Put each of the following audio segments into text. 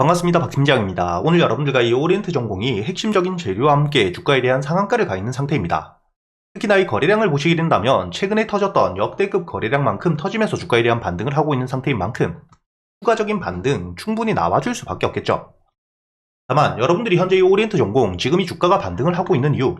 반갑습니다. 박팀장입니다. 오늘 여러분들과 이 오리엔트 전공이 핵심적인 재료와 함께 주가에 대한 상한가를 가 있는 상태입니다. 특히나 이 거래량을 보시게 된다면 최근에 터졌던 역대급 거래량만큼 터지면서 주가에 대한 반등을 하고 있는 상태인 만큼 추가적인 반등 충분히 나와줄 수밖에 없겠죠. 다만 여러분들이 현재 이 오리엔트 전공 지금 이 주가가 반등을 하고 있는 이유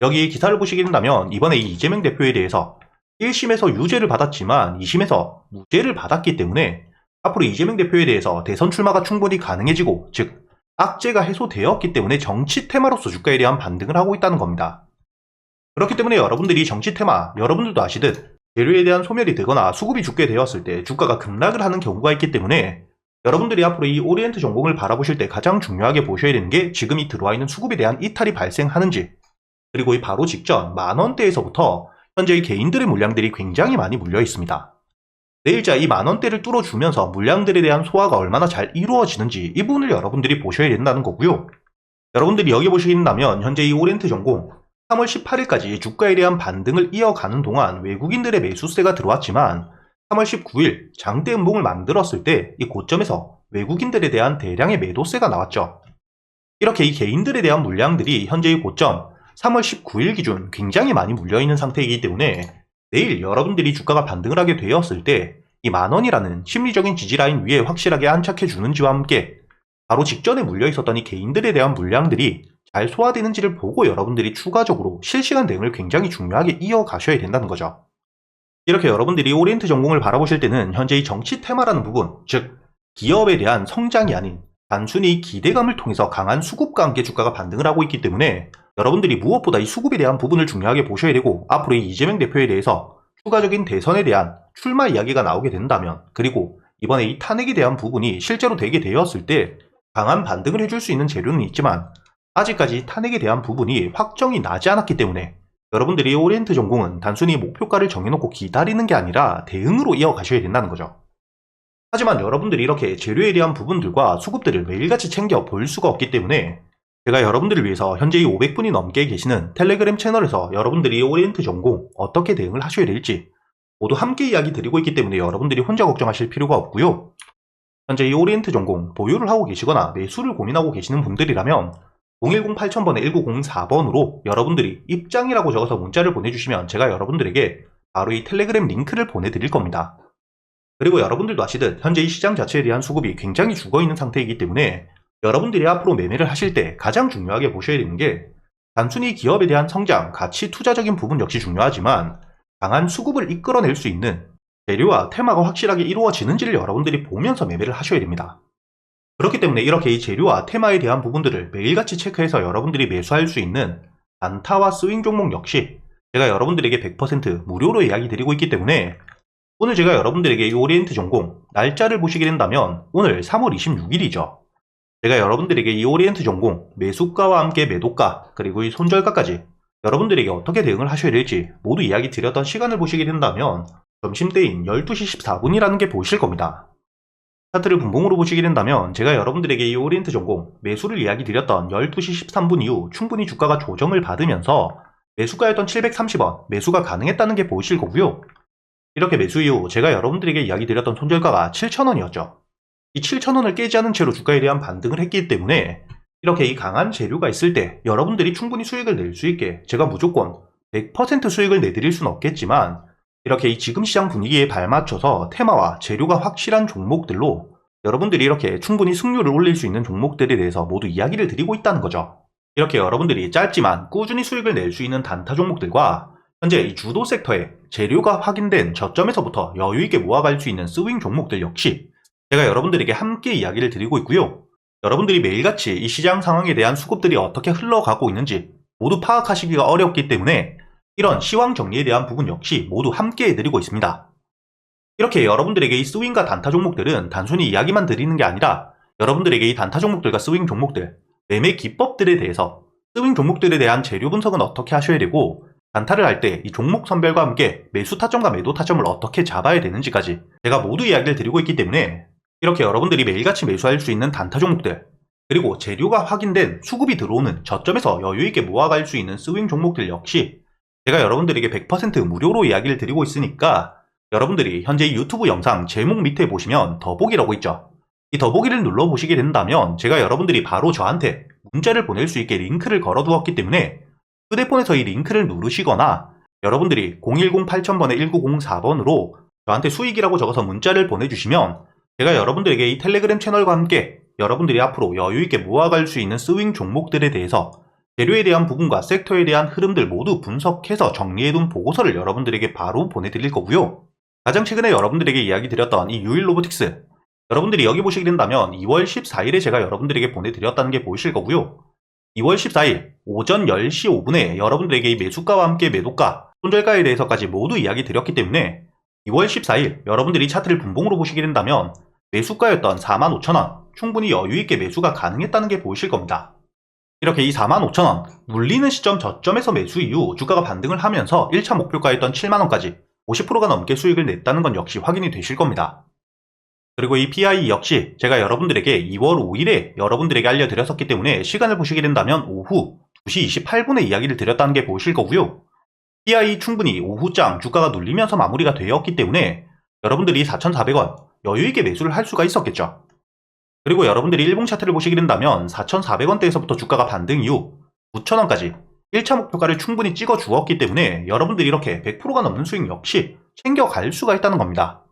여기 기사를 보시게 된다면 이번에 이 이재명 대표에 대해서 1심에서 유죄를 받았지만 2심에서 무죄를 받았기 때문에 앞으로 이재명 대표에 대해서 대선 출마가 충분히 가능해지고 즉 악재가 해소되었기 때문에 정치 테마로서 주가에 대한 반등을 하고 있다는 겁니다. 그렇기 때문에 여러분들이 정치 테마 여러분들도 아시듯 재료에 대한 소멸이 되거나 수급이 죽게 되었을 때 주가가 급락을 하는 경우가 있기 때문에 여러분들이 앞으로 이 오리엔트 전공을 바라보실 때 가장 중요하게 보셔야 되는 게 지금 이 들어와 있는 수급에 대한 이탈이 발생하는지 그리고 이 바로 직전 만 원대에서부터 현재 이 개인들의 물량들이 굉장히 많이 물려 있습니다. 내일자 이 만원대를 뚫어주면서 물량들에 대한 소화가 얼마나 잘 이루어지는지 이 부분을 여러분들이 보셔야 된다는 거고요. 여러분들이 여기 보시긴다면 현재 이 오렌트 전공 3월 18일까지 주가에 대한 반등을 이어가는 동안 외국인들의 매수세가 들어왔지만 3월 19일 장대 음봉을 만들었을 때 이 고점에서 외국인들에 대한 대량의 매도세가 나왔죠. 이렇게 이 개인들에 대한 물량들이 현재의 고점 3월 19일 기준 굉장히 많이 물려있는 상태이기 때문에 내일 여러분들이 주가가 반등을 하게 되었을 때 이 만원이라는 심리적인 지지라인 위에 확실하게 안착해 주는지와 함께 바로 직전에 물려 있었던 이 개인들에 대한 물량들이 잘 소화되는지를 보고 여러분들이 추가적으로 실시간 대응을 굉장히 중요하게 이어가셔야 된다는 거죠. 이렇게 여러분들이 오리엔트 전공을 바라보실 때는 현재 이 정치 테마라는 부분, 즉 기업에 대한 성장이 아닌 단순히 기대감을 통해서 강한 수급과 함께 주가가 반등을 하고 있기 때문에 여러분들이 무엇보다 이 수급에 대한 부분을 중요하게 보셔야 되고 앞으로 이 이재명 대표에 대해서 추가적인 대선에 대한 출마 이야기가 나오게 된다면 그리고 이번에 이 탄핵에 대한 부분이 실제로 되게 되었을 때 강한 반등을 해줄 수 있는 재료는 있지만 아직까지 탄핵에 대한 부분이 확정이 나지 않았기 때문에 여러분들이 오리엔트 전공은 단순히 목표가를 정해놓고 기다리는 게 아니라 대응으로 이어가셔야 된다는 거죠. 하지만 여러분들이 이렇게 재료에 대한 부분들과 수급들을 매일같이 챙겨 볼 수가 없기 때문에 제가 여러분들을 위해서 현재 이 500분이 넘게 계시는 텔레그램 채널에서 여러분들이 오리엔트 전공 어떻게 대응을 하셔야 될지 모두 함께 이야기 드리고 있기 때문에 여러분들이 혼자 걱정하실 필요가 없고요. 현재 이 오리엔트 전공 보유를 하고 계시거나 매수를 고민하고 계시는 분들이라면 010-8000번에 1904번으로 여러분들이 입장이라고 적어서 문자를 보내주시면 제가 여러분들에게 바로 이 텔레그램 링크를 보내드릴 겁니다. 그리고 여러분들도 아시듯 현재 이 시장 자체에 대한 수급이 굉장히 죽어있는 상태이기 때문에 여러분들이 앞으로 매매를 하실 때 가장 중요하게 보셔야 되는 게 단순히 기업에 대한 성장, 가치 투자적인 부분 역시 중요하지만 강한 수급을 이끌어낼 수 있는 재료와 테마가 확실하게 이루어지는지를 여러분들이 보면서 매매를 하셔야 됩니다. 그렇기 때문에 이렇게 이 재료와 테마에 대한 부분들을 매일같이 체크해서 여러분들이 매수할 수 있는 단타와 스윙 종목 역시 제가 여러분들에게 100% 무료로 이야기 드리고 있기 때문에 오늘 제가 여러분들에게 이 오리엔트 전공 날짜를 보시게 된다면 오늘 3월 26일이죠. 제가 여러분들에게 이 오리엔트 전공 매수가와 함께 매도가 그리고 이 손절가까지 여러분들에게 어떻게 대응을 하셔야 될지 모두 이야기 드렸던 시간을 보시게 된다면 점심때인 12시 14분이라는 게 보이실 겁니다. 차트를 분봉으로 보시게 된다면 제가 여러분들에게 이 오리엔트 전공 매수를 이야기 드렸던 12시 13분 이후 충분히 주가가 조정을 받으면서 매수가였던 730원 매수가 가능했다는 게 보이실 거고요. 이렇게 매수 이후 제가 여러분들에게 이야기 드렸던 손절가가 7,000원이었죠. 이 7,000원을 깨지 않은 채로 주가에 대한 반등을 했기 때문에 이렇게 이 강한 재료가 있을 때 여러분들이 충분히 수익을 낼 수 있게 제가 무조건 100% 수익을 내드릴 수는 없겠지만 이렇게 이 지금 시장 분위기에 발맞춰서 테마와 재료가 확실한 종목들로 여러분들이 이렇게 충분히 승률을 올릴 수 있는 종목들에 대해서 모두 이야기를 드리고 있다는 거죠. 이렇게 여러분들이 짧지만 꾸준히 수익을 낼 수 있는 단타 종목들과 현재 이 주도 섹터에 재료가 확인된 저점에서부터 여유있게 모아갈 수 있는 스윙 종목들 역시 제가 여러분들에게 함께 이야기를 드리고 있고요. 여러분들이 매일같이 이 시장 상황에 대한 수급들이 어떻게 흘러가고 있는지 모두 파악하시기가 어렵기 때문에 이런 시황 정리에 대한 부분 역시 모두 함께 해드리고 있습니다. 이렇게 여러분들에게 이 스윙과 단타 종목들은 단순히 이야기만 드리는 게 아니라 여러분들에게 이 단타 종목들과 스윙 종목들, 매매 기법들에 대해서 스윙 종목들에 대한 재료 분석은 어떻게 하셔야 되고 단타를 할 때 이 종목 선별과 함께 매수 타점과 매도 타점을 어떻게 잡아야 되는지까지 제가 모두 이야기를 드리고 있기 때문에 이렇게 여러분들이 매일같이 매수할 수 있는 단타 종목들 그리고 재료가 확인된 수급이 들어오는 저점에서 여유있게 모아갈 수 있는 스윙 종목들 역시 제가 여러분들에게 100% 무료로 이야기를 드리고 있으니까 여러분들이 현재 유튜브 영상 제목 밑에 보시면 더보기라고 있죠. 이 더보기를 눌러보시게 된다면 제가 여러분들이 바로 저한테 문자를 보낼 수 있게 링크를 걸어두었기 때문에 휴대폰에서 이 링크를 누르시거나 여러분들이 010-8000번에 1904번으로 저한테 수익이라고 적어서 문자를 보내주시면 제가 여러분들에게 이 텔레그램 채널과 함께 여러분들이 앞으로 여유있게 모아갈 수 있는 스윙 종목들에 대해서 재료에 대한 부분과 섹터에 대한 흐름들 모두 분석해서 정리해둔 보고서를 여러분들에게 바로 보내드릴 거고요. 가장 최근에 여러분들에게 이야기 드렸던 이 유일 로보틱스 여러분들이 여기 보시게 된다면 2월 14일에 제가 여러분들에게 보내드렸다는 게 보이실 거고요. 2월 14일 오전 10시 5분에 여러분들에게 이 매수가와 함께 매도가, 손절가에 대해서까지 모두 이야기 드렸기 때문에 2월 14일 여러분들이 차트를 분봉으로 보시게 된다면 매수가였던 45,000원 충분히 여유있게 매수가 가능했다는 게 보이실 겁니다. 이렇게 이 45,000원 눌리는 시점 저점에서 매수 이후 주가가 반등을 하면서 1차 목표가였던 7만원까지 50%가 넘게 수익을 냈다는 건 역시 확인이 되실 겁니다. 그리고 이 PI 역시 제가 여러분들에게 2월 5일에 여러분들에게 알려드렸었기 때문에 시간을 보시게 된다면 오후 2시 28분에 이야기를 드렸다는 게 보이실 거고요. PI 충분히 오후장 주가가 눌리면서 마무리가 되었기 때문에 여러분들이 4,400원 여유있게 매수를 할 수가 있었겠죠. 그리고 여러분들이 일봉 차트를 보시게 된다면 4,400원대에서부터 주가가 반등 이후 9,000원까지 1차 목표가를 충분히 찍어 주었기 때문에 여러분들이 이렇게 100%가 넘는 수익 역시 챙겨갈 수가 있다는 겁니다.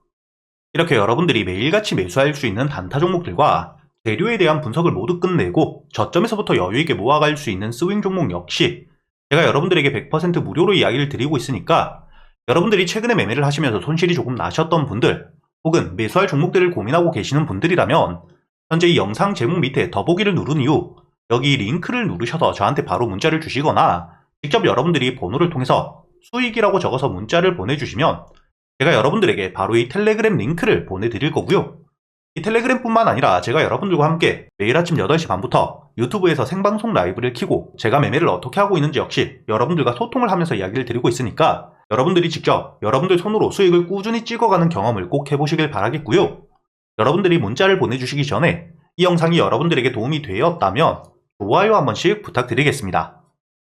이렇게 여러분들이 매일같이 매수할 수 있는 단타 종목들과 재료에 대한 분석을 모두 끝내고 저점에서부터 여유있게 모아갈 수 있는 스윙 종목 역시 제가 여러분들에게 100% 무료로 이야기를 드리고 있으니까 여러분들이 최근에 매매를 하시면서 손실이 조금 나셨던 분들 혹은 매수할 종목들을 고민하고 계시는 분들이라면 현재 이 영상 제목 밑에 더보기를 누른 이후 여기 링크를 누르셔서 저한테 바로 문자를 주시거나 직접 여러분들이 번호를 통해서 수익이라고 적어서 문자를 보내주시면 제가 여러분들에게 바로 이 텔레그램 링크를 보내드릴 거고요. 이 텔레그램뿐만 아니라 제가 여러분들과 함께 매일 아침 8시 반부터 유튜브에서 생방송 라이브를 키고 제가 매매를 어떻게 하고 있는지 역시 여러분들과 소통을 하면서 이야기를 드리고 있으니까 여러분들이 직접 여러분들 손으로 수익을 꾸준히 찍어가는 경험을 꼭 해보시길 바라겠고요. 여러분들이 문자를 보내주시기 전에 이 영상이 여러분들에게 도움이 되었다면 좋아요 한 번씩 부탁드리겠습니다.